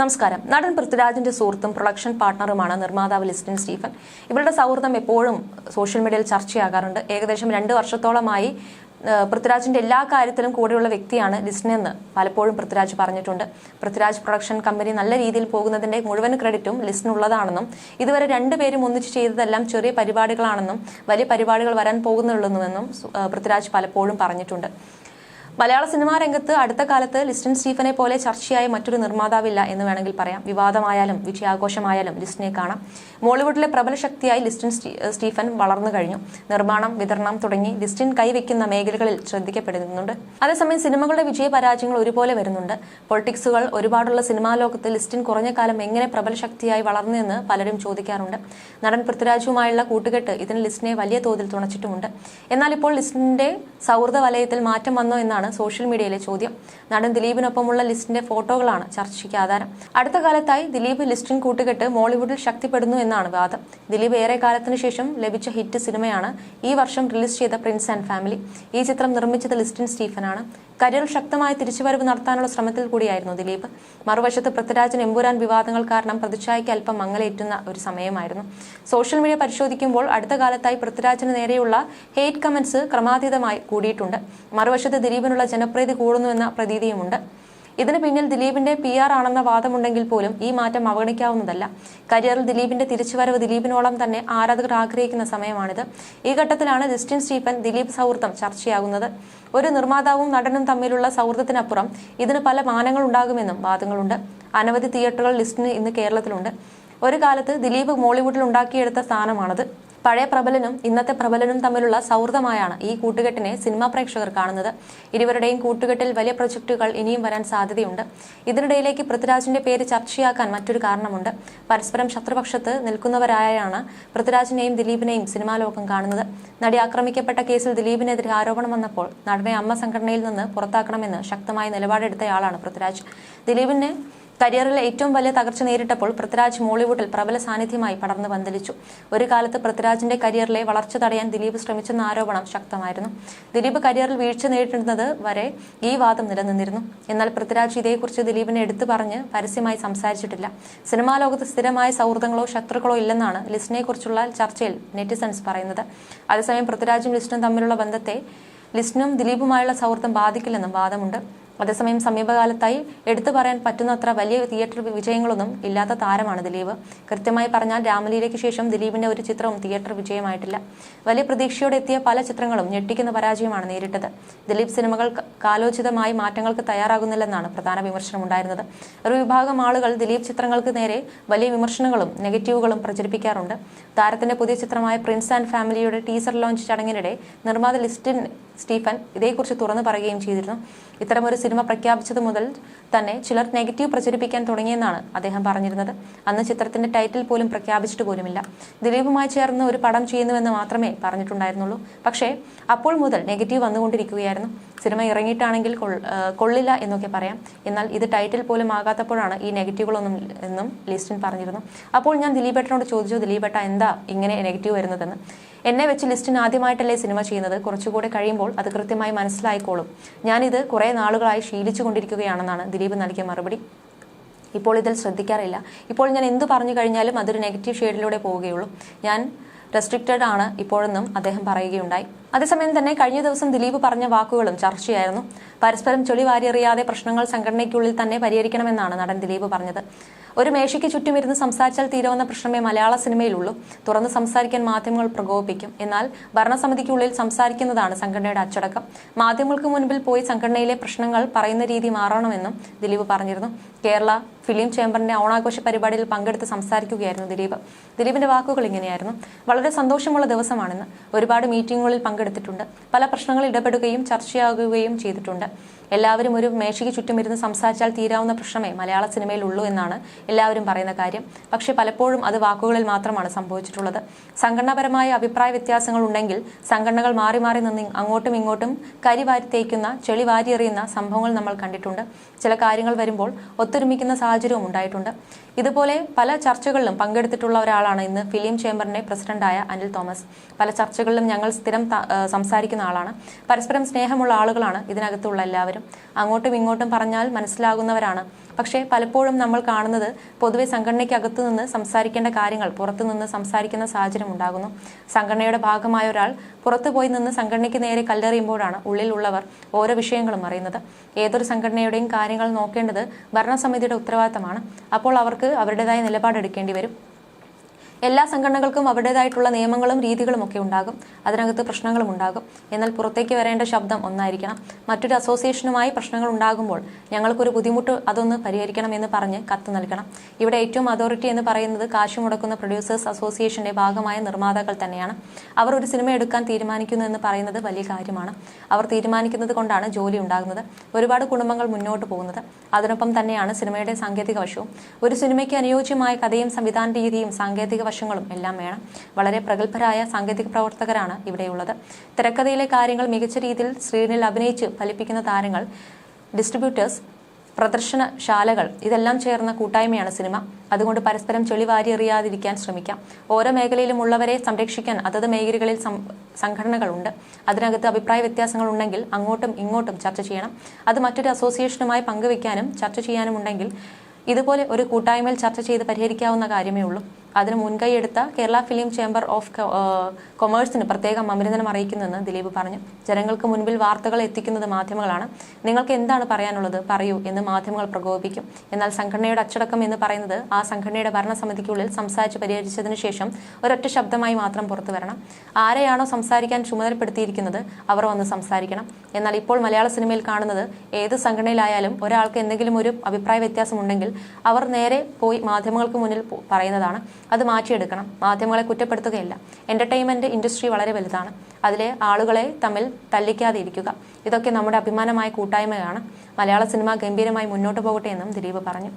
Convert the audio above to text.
നമസ്കാരം. നടൻ പൃഥ്വിരാജിന്റെ സുഹൃത്തും പ്രൊഡക്ഷൻ പാർട്ണറുമാണ് നിർമ്മാതാവ് ലിസ്റ്റിൻ സ്റ്റീഫൻ. ഇവരുടെ സൗഹൃദം എപ്പോഴും സോഷ്യൽ മീഡിയയിൽ ചർച്ചയാകാറുണ്ട്. ഏകദേശം രണ്ട് വർഷത്തോളമായി പൃഥ്വിരാജിന്റെ എല്ലാ കാര്യത്തിലും കൂടെയുള്ള വ്യക്തിയാണ് ലിസ്റ്റിൻ എന്ന് പലപ്പോഴും പൃഥ്വിരാജ് പറഞ്ഞിട്ടുണ്ട്. പൃഥ്വിരാജ് പ്രൊഡക്ഷൻ കമ്പനി നല്ല രീതിയിൽ പോകുന്നതിന്റെ മുഴുവൻ ക്രെഡിറ്റും ലിസ്റ്റിനുള്ളതാണെന്നും ഇതുവരെ രണ്ടുപേരും ഒന്നിച്ച് ചെയ്തതെല്ലാം ചെറിയ പരിപാടികളാണെന്നും വലിയ പരിപാടികൾ വരാൻ പോകുന്നുള്ളുവെന്നും പൃഥ്വിരാജ് പലപ്പോഴും പറഞ്ഞിട്ടുണ്ട്. മലയാള സിനിമാ രംഗത്ത് അടുത്ത കാലത്ത് ലിസ്റ്റിൻ സ്റ്റീഫനെ പോലെ ചർച്ചയായ മറ്റൊരു നിർമ്മാതാവില്ല എന്ന് വേണമെങ്കിൽ പറയാം. വിവാദമായാലും വിജയാഘോഷമായാലും ലിസ്റ്റിനെ കാണാം. മോളിവുഡിലെ പ്രബല ശക്തിയായി ലിസ്റ്റിൻ സ്റ്റീഫൻ വളർന്നു കഴിഞ്ഞു. നിർമ്മാണം വിതരണം തുടങ്ങി ലിസ്റ്റിൻ കൈവയ്ക്കുന്ന മേഖലകളിൽ ശ്രദ്ധിക്കപ്പെടുന്നുണ്ട്. അതേസമയം സിനിമകളുടെ വിജയ പരാജയങ്ങൾ ഒരുപോലെ വരുന്നുണ്ട്. പൊളിറ്റിക്സുകൾ ഒരുപാടുള്ള സിനിമാ ലോകത്ത് ലിസ്റ്റിൻ കുറഞ്ഞ കാലം എങ്ങനെ പ്രബല ശക്തിയായി വളർന്നെന്ന് പലരും ചോദിക്കാറുണ്ട്. നടൻ പൃഥ്വിരാജുമായുള്ള കൂട്ടുകെട്ട് ഇതിന് ലിസ്റ്റിനെ വലിയ തോതിൽ തുണച്ചിട്ടുമുണ്ട്. എന്നാൽ ഇപ്പോൾ ലിസ്റ്റിന്റെ സൗഹൃദ വലയത്തിൽ മാറ്റം വന്നോ എന്നാണ് സോഷ്യൽ മീഡിയയിലെ ചോദ്യം. നടൻ ദിലീപിനൊപ്പമുള്ള ലിസ്റ്റിന്റെ ഫോട്ടോകളാണ് ചർച്ചയ്ക്ക് ആധാരം. അടുത്ത കാലത്തായി ദിലീപ് ലിസ്റ്റിൻ കൂട്ടുകെട്ട് മോളിവുഡിൽ ശക്തിപ്പെടുന്നു എന്നാണ് വാദം. ദിലീപ് ഏറെ കാലത്തിനു ശേഷം ലഭിച്ച ഹിറ്റ് സിനിമയാണ് ഈ വർഷം റിലീസ് ചെയ്ത പ്രിൻസ് ആൻഡ് ഫാമിലി. ഈ ചിത്രം നിർമ്മിച്ചത് ലിസ്റ്റിൻ സ്റ്റീഫനാണ്. കരിയർ ശക്തമായ തിരിച്ചുവരവ് നടത്താനുള്ള ശ്രമത്തിൽ കൂടിയായിരുന്നു ദിലീപ്. മറുവശത്ത് പൃഥ്വിരാജൻ എമ്പുരാൻ വിവാദങ്ങൾ കാരണം പ്രതിച്ഛായയ്ക്ക് അല്പം മങ്ങലേറ്റുന്ന ഒരു സമയമായിരുന്നു. സോഷ്യൽ മീഡിയ പരിശോധിക്കുമ്പോൾ അടുത്ത കാലത്തായി പൃഥ്വിരാജിന് നേരെയുള്ള ഹെയ്റ്റ് കമന്റ്സ് ക്രമാതീതമായി കൂടിയിട്ടുണ്ട്. മറുവശത്ത് ദിലീപിനുള്ള ജനപ്രീതി കൂടുന്നുവെന്ന പ്രതീതിയുമുണ്ട്. ഇതിന് പിന്നിൽ ദിലീപിന്റെ പി ആർ ആണെന്ന വാദമുണ്ടെങ്കിൽ പോലും ഈ മാറ്റം അവഗണിക്കാവുന്നതല്ല. കരിയറിൽ ദിലീപിന്റെ തിരിച്ചുവരവ് ദിലീപിനോളം തന്നെ ആരാധകർ ആഗ്രഹിക്കുന്ന സമയമാണിത്. ഈ ഘട്ടത്തിലാണ് ജസ്റ്റിൻ സ്റ്റീഫൻ ദിലീപ് സൗഹൃദം ചർച്ചയാകുന്നത്. ഒരു നിർമ്മാതാവും നടനും തമ്മിലുള്ള സൗഹൃദത്തിനപ്പുറം ഇതിന് പല മാനങ്ങൾ ഉണ്ടാകുമെന്നും വാദങ്ങളുണ്ട്. അനവധി തിയേറ്ററുകൾ ലിസ്റ്റിന് ഇന്ന് കേരളത്തിലുണ്ട്. ഒരു കാലത്ത് ദിലീപ് മോളിവുഡിൽ ഉണ്ടാക്കിയെടുത്ത സ്ഥാനമാണത്. പഴയ പ്രബലനും ഇന്നത്തെ പ്രബലനും തമ്മിലുള്ള സൗഹൃദമായാണ് ഈ കൂട്ടുകെട്ടിനെ സിനിമാ പ്രേക്ഷകർ കാണുന്നത്. ഇരുവരുടെയും കൂട്ടുകെട്ടിൽ വലിയ പ്രൊജക്ടുകൾ ഇനിയും വരാൻ സാധ്യതയുണ്ട്. ഇതിനിടയിലേക്ക് പൃഥ്വിരാജിന്റെ പേര് ചർച്ചയാക്കാൻ മറ്റൊരു കാരണമുണ്ട്. പരസ്പരം ശത്രുപക്ഷത്ത് നിൽക്കുന്നവരായാണ് പൃഥ്വിരാജിനെയും ദിലീപിനെയും സിനിമാ ലോകം കാണുന്നത്. നടി ആക്രമിക്കപ്പെട്ട കേസിൽ ദിലീപിനെതിരെ ആരോപണം വന്നപ്പോൾ നടനെ അമ്മ സംഘടനയിൽ നിന്ന് പുറത്താക്കണമെന്ന് ശക്തമായ നിലപാടെടുത്തയാളാണ് പൃഥ്വിരാജ്. ദിലീപിന് കരിയറിൽ ഏറ്റവും വലിയ തകർച്ച നേരിട്ടപ്പോൾ പൃഥ്വിരാജ് മോളിവുഡിൽ പ്രബല സാന്നിധ്യമായി പടർന്നു പന്തലിച്ചു. ഒരു കാലത്ത് പൃഥ്വിരാജിന്റെ കരിയറിലെ വളർച്ച തടയാൻ ദിലീപ് ശ്രമിച്ചെന്ന ആരോപണം ശക്തമായിരുന്നു. ദിലീപ് കരിയറിൽ വീഴ്ച നേരിടുന്നത് വരെ ഈ വാദം നിലനിന്നിരുന്നു. എന്നാൽ പൃഥ്വിരാജ് ഇതേക്കുറിച്ച് ദിലീപിനെ എടുത്തു പറഞ്ഞ് പരസ്യമായി സംസാരിച്ചിട്ടില്ല. സിനിമാ ലോകത്ത് സ്ഥിരമായ സൗഹൃദങ്ങളോ ശത്രുക്കളോ ഇല്ലെന്നാണ് ലിസ്റ്റിനെ കുറിച്ചുള്ള ചർച്ചയിൽ നെറ്റിസൺസ് പറയുന്നത്. അതേസമയം പൃഥ്വിരാജും ലിസ്റ്റിനും തമ്മിലുള്ള ബന്ധത്തെ ലിസ്റ്റിനും ദിലീപുമായുള്ള സൗഹൃദം ബാധിക്കില്ലെന്നും വാദമുണ്ട്. അതേസമയം സമീപകാലത്തായി എടുത്തു പറയാൻ പറ്റുന്നത്ര വലിയ തിയേറ്റർ വിജയങ്ങളൊന്നും ഇല്ലാത്ത താരമാണ് ദിലീപ്. കൃത്യമായി പറഞ്ഞാൽ രാമലീലയ്ക്ക് ശേഷം ദിലീപിന്റെ ഒരു ചിത്രവും തിയേറ്റർ വിജയമായിട്ടില്ല. വലിയ പ്രതീക്ഷയോടെ എത്തിയ പല ചിത്രങ്ങളും ഞെട്ടിക്കുന്ന പരാജയമാണ് നേരിട്ടത്. ദിലീപ് സിനിമകൾ കാലോചിതമായി മാറ്റങ്ങൾക്ക് തയ്യാറാകുന്നില്ലെന്നാണ് പ്രധാന വിമർശനം ഉണ്ടായിരുന്നത് ഒരു വിഭാഗം ആളുകൾ ദിലീപ് ചിത്രങ്ങൾക്ക് നേരെ വലിയ വിമർശനങ്ങളും നെഗറ്റീവുകളും പ്രചരിപ്പിക്കാറുണ്ട്. താരത്തിന്റെ പുതിയ ചിത്രമായ പ്രിൻസ് ആൻഡ് ഫാമിലിയുടെ ടീസർ ലോഞ്ച് ചടങ്ങിനിടെ നിർമ്മാത ലിസ്റ്റിൻ സ്റ്റീഫൻ ഇതേക്കുറിച്ച് തുറന്നു പറയുകയും ചെയ്തിരുന്നു. ഇത്തരമൊരു സിനിമ പ്രഖ്യാപിച്ചത് മുതൽ തന്നെ ചിലർ നെഗറ്റീവ് പ്രചരിപ്പിക്കാൻ തുടങ്ങിയെന്നാണ് അദ്ദേഹം പറഞ്ഞിരുന്നത്. അന്ന് ചിത്രത്തിന്റെ ടൈറ്റിൽ പോലും പ്രഖ്യാപിച്ചിട്ട് പോലുമില്ല. ദിലീപുമായി ചേർന്ന് ഒരു പടം ചെയ്യുന്നുവെന്ന് മാത്രമേ പറഞ്ഞിട്ടുണ്ടായിരുന്നുള്ളൂ. പക്ഷേ അപ്പോൾ മുതൽ നെഗറ്റീവ് വന്നുകൊണ്ടിരിക്കുകയായിരുന്നു. സിനിമ ഇറങ്ങിയിട്ടാണെങ്കിൽ കൊള്ളില്ല എന്നൊക്കെ പറയാം. എന്നാൽ ഇത് ടൈറ്റിൽ പോലും ആകാത്തപ്പോഴാണ് ഈ നെഗറ്റീവുകളൊന്നും എന്നും ലിസ്റ്റിൻ പറഞ്ഞിരുന്നു. അപ്പോൾ ഞാൻ ദിലീപേട്ടനോട് ചോദിച്ചു ദിലീപേട്ട എന്താ ഇങ്ങനെ നെഗറ്റീവ് വരുന്നതെന്ന്? എന്നെ വെച്ച് ലിസ്റ്റിന് ആദ്യമായിട്ടല്ലേ സിനിമ ചെയ്യുന്നത്. കുറച്ചുകൂടെ കഴിയുമ്പോൾ അത് കൃത്യമായി മനസ്സിലായിക്കോളും. ഞാനിത് കുറേ നാളുകളായി ശീലിച്ചു കൊണ്ടിരിക്കുകയാണെന്നാണ് ദിലീപ് നൽകിയ മറുപടി. ഇപ്പോൾ ഇതിൽ ശ്രദ്ധിക്കാറില്ല. ഇപ്പോൾ ഞാൻ എന്ത് പറഞ്ഞു കഴിഞ്ഞാലും അതൊരു നെഗറ്റീവ് ഷെയ്ഡിലൂടെ പോവുകയുള്ളൂ. ഞാൻ റെസ്ട്രിക്റ്റഡ് ആണ് ഇപ്പോഴെന്നും അദ്ദേഹം പറയുകയുണ്ടായി. അതേസമയം തന്നെ കഴിഞ്ഞ ദിവസം ദിലീപ് പറഞ്ഞ വാക്കുകളും ചർച്ചയായിരുന്നു. പരസ്പരം ചൊളി വാരിയെറിയാതെ പ്രശ്നങ്ങൾ സംഘടനയ്ക്കുള്ളിൽ തന്നെ പരിഹരിക്കണമെന്നാണ് നടൻ ദിലീപ് പറഞ്ഞത്. ഒരു മേശയ്ക്ക് ചുറ്റും ഇരുന്ന് സംസാരിച്ചാൽ തീരാവുന്ന പ്രശ്നമേ മലയാള സിനിമയിലുള്ളൂ. തുറന്ന് സംസാരിക്കാൻ മാധ്യമങ്ങൾ പ്രകോപിപ്പിക്കും. എന്നാൽ ഭരണസമിതിക്കുള്ളിൽ സംസാരിക്കുന്നതാണ് സംഘടനയുടെ അച്ചടക്കം. മാധ്യമങ്ങൾക്ക് മുൻപിൽ പോയി സംഘടനയിലെ പ്രശ്നങ്ങൾ പറയുന്ന രീതി മാറണമെന്നും ദിലീപ് പറഞ്ഞിരുന്നു. കേരള ഫിലിം ചേംബറിന്റെ ഓണാഘോഷ പരിപാടിയിൽ പങ്കെടുത്ത് സംസാരിക്കുകയായിരുന്നു ദിലീപ്. ദിലീപിന്റെ വാക്കുകൾ ഇങ്ങനെയായിരുന്നു. വളരെ സന്തോഷമുള്ള ദിവസമാണെന്ന്. ഒരുപാട് മീറ്റിങ്ങുകളിൽ പങ്കെടുത്തിട്ടുണ്ട്. പല പ്രശ്നങ്ങളിൽ ഇടപെടുകയും ചർച്ചയാകുകയും ചെയ്തിട്ടുണ്ട്. എല്ലാവരും ഒരു മേശയ്ക്ക് ചുറ്റും ഇരുന്ന് സംസാരിച്ചാൽ തീരാവുന്ന പ്രശ്നമേ മലയാള സിനിമയിൽ ഉള്ളൂ എന്നാണ് എല്ലാവരും പറയുന്ന കാര്യം. പക്ഷേ പലപ്പോഴും അത് വാക്കുകളിൽ മാത്രമാണ് സംഭവിച്ചിട്ടുള്ളത്. സംഘടനാപരമായ അഭിപ്രായ വ്യത്യാസങ്ങൾ ഉണ്ടെങ്കിൽ സംഘടനകൾ മാറി മാറി നിന്ന് അങ്ങോട്ടും ഇങ്ങോട്ടും കരി വാരി തേക്കുന്ന ചെളി വാരിയെറിയുന്ന സംഭവങ്ങൾ നമ്മൾ കണ്ടിട്ടുണ്ട്. ചില കാര്യങ്ങൾ വരുമ്പോൾ ഒത്തൊരുമിക്കുന്ന സാഹചര്യവും ഉണ്ടായിട്ടുണ്ട്. ഇതുപോലെ പല ചർച്ചകളിലും പങ്കെടുത്തിട്ടുള്ള ഒരാളാണ് ഇന്ന് ഫിലിം ചേംബറിന്റെ പ്രസിഡന്റായ അനിൽ തോമസ്. പല ചർച്ചകളിലും ഞങ്ങൾ സ്ഥിരം സംസാരിക്കുന്ന ആളാണ്. പരസ്പരം സ്നേഹമുള്ള ആളുകളാണ് ഇതിനകത്തുള്ള എല്ലാവരും. അങ്ങോട്ടും ഇങ്ങോട്ടും പറഞ്ഞാൽ മനസ്സിലാകുന്നവരാണ്. പക്ഷേ പലപ്പോഴും നമ്മൾ കാണുന്നത് പൊതുവെ സംഘടനയ്ക്കകത്തു നിന്ന് സംസാരിക്കേണ്ട കാര്യങ്ങൾ പുറത്തു നിന്ന് സംസാരിക്കുന്ന സാഹചര്യം ഉണ്ടാകുന്നു. സംഘടനയുടെ ഭാഗമായ ഒരാൾ പുറത്തു പോയി നിന്ന് സംഘടനയ്ക്ക് നേരെ കല്ലെറിയുമ്പോഴാണ് ഉള്ളിലുള്ളവർ ഓരോ വിഷയങ്ങളും അറിയുന്നത്. ഏതൊരു സംഘടനയുടെയും കാര്യങ്ങൾ നോക്കേണ്ടത് ഭരണസമിതിയുടെ ഉത്തരവാദിത്തമാണ്. അപ്പോൾ അവർക്ക് അവരുടേതായ നിലപാടെടുക്കേണ്ടി വരും. എല്ലാ സംഘടനകൾക്കും അവരുടേതായിട്ടുള്ള നിയമങ്ങളും രീതികളും ഒക്കെ ഉണ്ടാകും. അതിനകത്ത് പ്രശ്നങ്ങളും ഉണ്ടാകും. എന്നാൽ പുറത്തേക്ക് വരേണ്ട ശബ്ദം ഒന്നായിരിക്കണം. മറ്റൊരു അസോസിയേഷനുമായി പ്രശ്നങ്ങൾ ഉണ്ടാകുമ്പോൾ ഞങ്ങൾക്കൊരു ബുദ്ധിമുട്ട് അതൊന്ന് പരിഹരിക്കണം എന്ന് പറഞ്ഞ് കത്ത് നൽകണം. ഇവിടെ ഏറ്റവും അതോറിറ്റി എന്ന് പറയുന്നത് കാശ് മുടക്കുന്ന പ്രൊഡ്യൂസേഴ്സ് അസോസിയേഷന്റെ ഭാഗമായ നിർമ്മാതാക്കൾ തന്നെയാണ്. അവർ ഒരു സിനിമ എടുക്കാൻ തീരുമാനിക്കുന്നു എന്ന് പറയുന്നത് വലിയ കാര്യമാണ്. അവർ തീരുമാനിക്കുന്നത് കൊണ്ടാണ് ജോലി ഉണ്ടാകുന്നത്. ഒരുപാട് കുടുംബങ്ങൾ മുന്നോട്ട് പോകുന്നത്. അതിനൊപ്പം തന്നെയാണ് സിനിമയുടെ സാങ്കേതിക വശവും. ഒരു സിനിമയ്ക്ക് അനുയോജ്യമായ കഥയും സംവിധാന രീതിയും സാങ്കേതിക വശങ്ങളും എല്ലാം വേണം. വളരെ പ്രഗത്ഭരായ സാങ്കേതിക പ്രവർത്തകരാണ് ഇവിടെയുള്ളത്. തിരക്കഥയിലെ കാര്യങ്ങൾ മികച്ച രീതിയിൽ സ്ക്രീനിൽ അഭിനയിച്ച് ഫലിപ്പിക്കുന്ന താരങ്ങൾ ഡിസ്ട്രിബ്യൂട്ടേഴ്സ് പ്രദർശനശാലകൾ ഇതെല്ലാം ചേർന്ന കൂട്ടായ്മയാണ് സിനിമ. അതുകൊണ്ട് പരസ്പരം ചെളി വാരി എറിയാതിരിക്കാൻ ശ്രമിക്കാം. ഓരോ മേഖലയിലും ഉള്ളവരെ സംരക്ഷിക്കാൻ അതത് മേഖലകളിൽ സംഘടനകളുണ്ട്. അതിനകത്ത് അഭിപ്രായ വ്യത്യാസങ്ങൾ ഉണ്ടെങ്കിൽ അങ്ങോട്ടും ഇങ്ങോട്ടും ചർച്ച ചെയ്യണം. അത് മറ്റൊരു അസോസിയേഷനുമായി പങ്കുവെക്കാനും ചർച്ച ചെയ്യാനും ഉണ്ടെങ്കിൽ ഇതുപോലെ ഒരു കൂട്ടായ്മയിൽ ചർച്ച ചെയ്ത് പരിഹരിക്കാവുന്ന കാര്യമേ ഉള്ളൂ. അതിന് മുൻകൈയെടുത്ത കേരള ഫിലിം ചേംബർ ഓഫ് കൊമേഴ്സിന് പ്രത്യേകം അഭിനന്ദനം അറിയിക്കുന്നെന്ന് ദിലീപ് പറഞ്ഞു. ജനങ്ങൾക്ക് മുൻപിൽ വാർത്തകൾ എത്തിക്കുന്നത് മാധ്യമങ്ങളാണ്. നിങ്ങൾക്ക് എന്താണ് പറയാനുള്ളത്? പറയൂ എന്ന് മാധ്യമങ്ങൾ പ്രകോപിക്കും എന്നാൽ സംഘടനയുടെ അച്ചടക്കം എന്ന് പറയുന്നത് ആ സംഘടനയുടെ ഭരണസമിതിക്കുള്ളിൽ സംസാരിച്ച് പരിഹരിച്ചതിന് ശേഷം ഒരൊറ്റ ശബ്ദമായി മാത്രം പുറത്തു വരണം. ആരെയാണോ സംസാരിക്കാൻ ചുമതലപ്പെടുത്തിയിരിക്കുന്നത് അവർ വന്ന് സംസാരിക്കണം. എന്നാൽ ഇപ്പോൾ മലയാള സിനിമയിൽ കാണുന്നത് ഏത് സംഘടനയിലായാലും ഒരാൾക്ക് എന്തെങ്കിലും ഒരു അഭിപ്രായ വ്യത്യാസമുണ്ടെങ്കിൽ അവർ നേരെ പോയി മാധ്യമങ്ങൾക്ക് മുന്നിൽ പറയുന്നതാണ്. അത് മാറ്റിയെടുക്കണം. മാധ്യമങ്ങളെ കുറ്റപ്പെടുത്തുകയല്ല. എന്റർടൈൻമെന്റ് ഇൻഡസ്ട്രി വളരെ വലുതാണ്. അതിലെ ആളുകളെ തമ്മിൽ തല്ലിക്കാതെ ഇരിക്കുക ഇതൊക്കെ നമ്മുടെ അഭിമാനമായ കൂട്ടായ്മയാണ്. മലയാള സിനിമ ഗംഭീരമായി മുന്നോട്ട് പോകട്ടെ എന്നും ദിലീപ് പറഞ്ഞു.